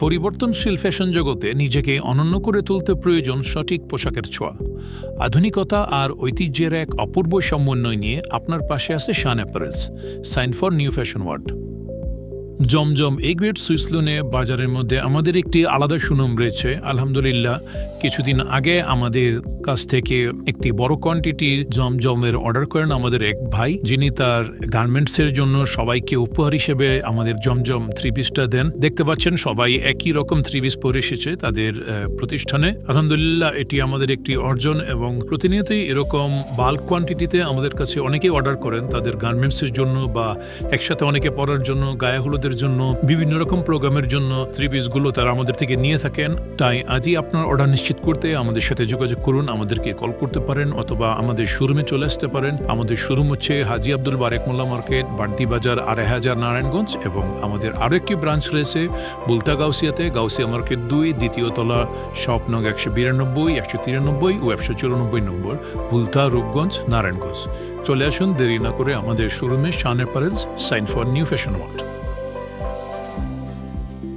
পরিবর্তনশীল ফ্যাশন জগতে নিজেকে অনন্য করে তুলতে প্রয়োজন সঠিক পোশাকের ছোঁয়া। আধুনিকতা আর ঐতিহ্যের এক অপূর্ব সমন্বয় নিয়ে আপনার পাশে আছে Shan apparels sign for new fashion world Zamzam A grade সুইসলুনে বাজারের মধ্যে আমাদের একটি আলাদা সুনাম রয়েছে। আলহামদুলিল্লাহ, কিছুদিন আগে আমাদের কাছ থেকে একটি বড় কোয়ান্টিটি জমজমের অর্ডার করেন আমাদের এক ভাই। যিনি তার গার্মেন্টসের জন্য সবাইকে উপহার হিসেবে আমাদের জমজম থ্রি পিসটা দেন। দেখতে পাচ্ছেন সবাই একই রকম থ্রি পিস পরে এসেছে তাদের প্রতিষ্ঠানে। আলহামদুলিল্লাহ, এটি আমাদের একটি অর্জন এবং প্রতিনিয়তই এরকম বাল্ক কোয়ান্টিটিতে আমাদের কাছে অনেকেই অর্ডার করেন। তাদের গার্মেন্টসের জন্য বা একসাথে অনেকে পরার জন্য গায়ে হলুদের জন্য, বিভিন্ন রকম প্রোগ্রামের জন্য থ্রি পিসগুলো তারা আমাদের থেকে নিয়ে থাকেন। তাই আজই আপনার অর্ডার নিশ্চিত করতে আমাদের সাথে যোগাযোগ করুন, আমাদেরকে কল করতে পারেন অথবা আমাদের শোরুমে চলে আসতে পারেন। আমাদের শোরুম হচ্ছে হাজি আব্দুল বারেক মোল্লা মার্কেট বাড়তি বাজার, আড়াই হাজার নারায়ণগঞ্জ এবং আমাদের আরও একটি ব্রাঞ্চ রয়েছে বুলতা গাউসিয়াতে, গাউসিয়া মার্কেট দুই, দ্বিতীয় তলা শপ নং একশো বিরানব্বই, একশো তিরানব্বই ও একশো চুরানব্বই নম্বর, বুলতা রূপগঞ্জ, নারায়ণগঞ্জ। চলে আসুন, দেরি না করে আমাদের শোরুমে Shan apparels, sign for new fashion world